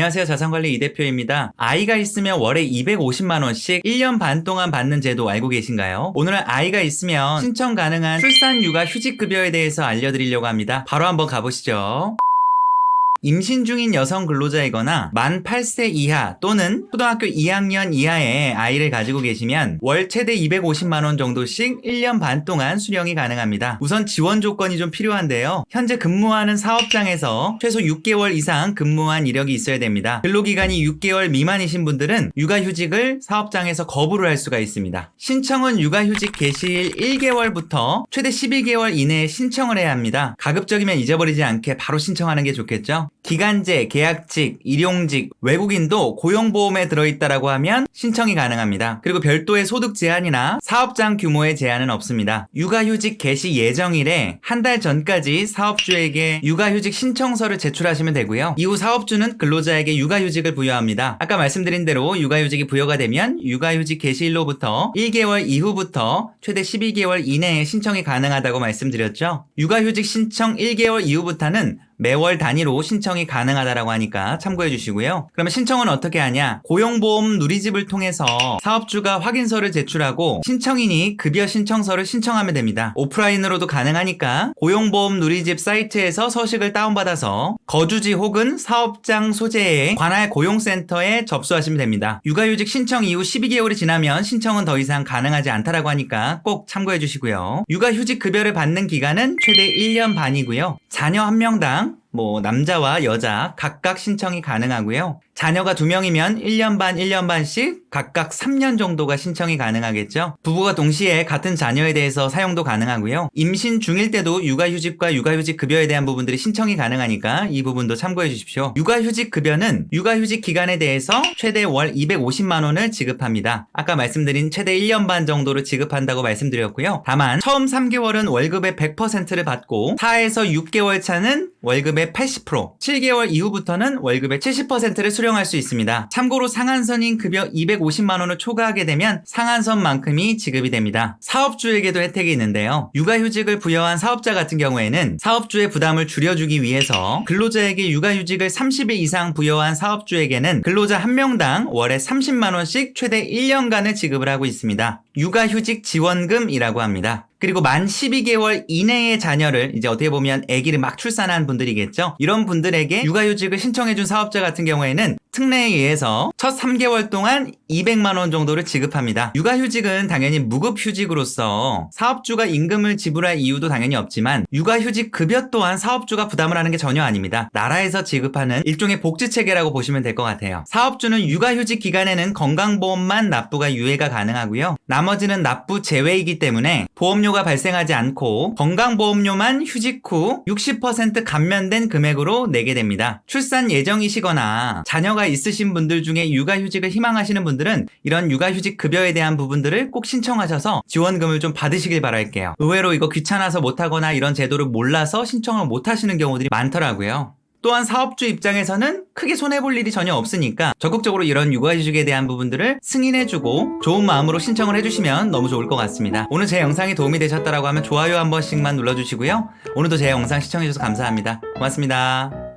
안녕하세요. 자산관리 이 대표입니다. 아이가 있으면 월에 250만원씩 1년 반 동안 받는 제도 알고 계신가요? 오늘은 아이가 있으면 신청 가능한 출산 육아 휴직 급여에 대해서 알려드리려고 합니다. 바로 한번 가보시죠. 임신 중인 여성 근로자이거나 만 8세 이하 또는 초등학교 2학년 이하의 아이를 가지고 계시면 월 최대 250만원 정도씩 1년 반 동안 수령이 가능합니다. 우선 지원 조건이 좀 필요한데요. 현재 근무하는 사업장에서 최소 6개월 이상 근무한 이력이 있어야 됩니다. 근로기간이 6개월 미만이신 분들은 육아휴직을 사업장에서 거부를 할 수가 있습니다. 신청은 육아휴직 개시일 1개월부터 최대 12개월 이내에 신청을 해야 합니다. 가급적이면 잊어버리지 않게 바로 신청하는 게 좋겠죠? 기간제, 계약직, 일용직, 외국인도 고용보험에 들어있다라고 하면 신청이 가능합니다. 그리고 별도의 소득 제한이나 사업장 규모의 제한은 없습니다. 육아휴직 개시 예정일에 한 달 전까지 사업주에게 육아휴직 신청서를 제출하시면 되고요. 이후 사업주는 근로자에게 육아휴직을 부여합니다. 아까 말씀드린 대로 육아휴직이 부여가 되면 육아휴직 개시일로부터 1개월 이후부터 최대 12개월 이내에 신청이 가능하다고 말씀드렸죠. 육아휴직 신청 1개월 이후부터는 매월 단위로 신청이 가능하다라고 하니까 참고해 주시고요. 그러면 신청은 어떻게 하냐? 고용보험 누리집을 통해서 사업주가 확인서를 제출하고 신청인이 급여 신청서를 신청하면 됩니다. 오프라인으로도 가능하니까 고용보험 누리집 사이트에서 서식을 다운받아서 거주지 혹은 사업장 소재의 관할 고용센터에 접수하시면 됩니다. 육아휴직 신청 이후 12개월이 지나면 신청은 더 이상 가능하지 않다라고 하니까 꼭 참고해 주시고요. 육아휴직 급여를 받는 기간은 최대 1년 반이고요. 자녀 한 명당 né? 뭐 남자와 여자 각각 신청이 가능하고요. 자녀가 두 명이면 1년 반, 1년 반씩 각각 3년 정도가 신청이 가능하겠죠. 부부가 동시에 같은 자녀에 대해서 사용도 가능하고요. 임신 중일 때도 육아휴직과 육아휴직 급여에 대한 부분들이 신청이 가능하니까 이 부분도 참고해 주십시오. 육아휴직 급여는 육아휴직 기간에 대해서 최대 월 250만 원을 지급합니다. 아까 말씀드린 최대 1년 반 정도를 지급한다고 말씀드렸고요. 다만 처음 3개월은 월급의 100%를 받고 4에서 6개월 차는 월급의 80%, 7개월 이후부터는 월급의 70%를 수령할 수 있습니다. 참고로 상한선인 급여 250만 원을 초과하게 되면 상한선만큼이 지급이 됩니다. 사업주에게도 혜택이 있는데요. 육아휴직을 부여한 사업자 같은 경우에는 사업주의 부담을 줄여주기 위해서 근로자에게 육아휴직을 30일 이상 부여한 사업주에게는 근로자 한 명당 월에 30만 원씩 최대 1년간을 지급을 하고 있습니다. 육아휴직 지원금이라고 합니다. 그리고 만 12개월 이내의 자녀를 이제 어떻게 보면 아기를 막 출산한 분들이겠죠. 이런 분들에게 육아휴직을 신청해준 사업자 같은 경우에는 특례에 의해서 첫 3개월 동안 200만 원 정도를 지급합니다. 육아휴직은 당연히 무급휴직으로서 사업주가 임금을 지불할 이유도 당연히 없지만 육아휴직 급여 또한 사업주가 부담을 하는 게 전혀 아닙니다. 나라에서 지급하는 일종의 복지 체계라고 보시면 될 것 같아요. 사업주는 육아휴직 기간에는 건강보험만 납부가 유예가 가능하고요. 나머지는 납부 제외이기 때문에 보험료 가 발생하지 않고 건강보험료만 휴직 후 60% 감면된 금액으로 내게 됩니다. 출산 예정이시거나 자녀가 있으신 분들 중에 육아휴직을 희망하시는 분들은 이런 육아휴직 급여에 대한 부분들을 꼭 신청하셔서 지원금을 좀 받으시길 바랄게요. 의외로 이거 귀찮아서 못하거나 이런 제도를 몰라서 신청을 못하시는 경우들이 많더라고요. 또한 사업주 입장에서는 크게 손해볼 일이 전혀 없으니까 적극적으로 이런 육아휴직에 대한 부분들을 승인해주고 좋은 마음으로 신청을 해주시면 너무 좋을 것 같습니다. 오늘 제 영상이 도움이 되셨다고 하면 좋아요 한 번씩만 눌러주시고요. 오늘도 제 영상 시청해주셔서 감사합니다. 고맙습니다.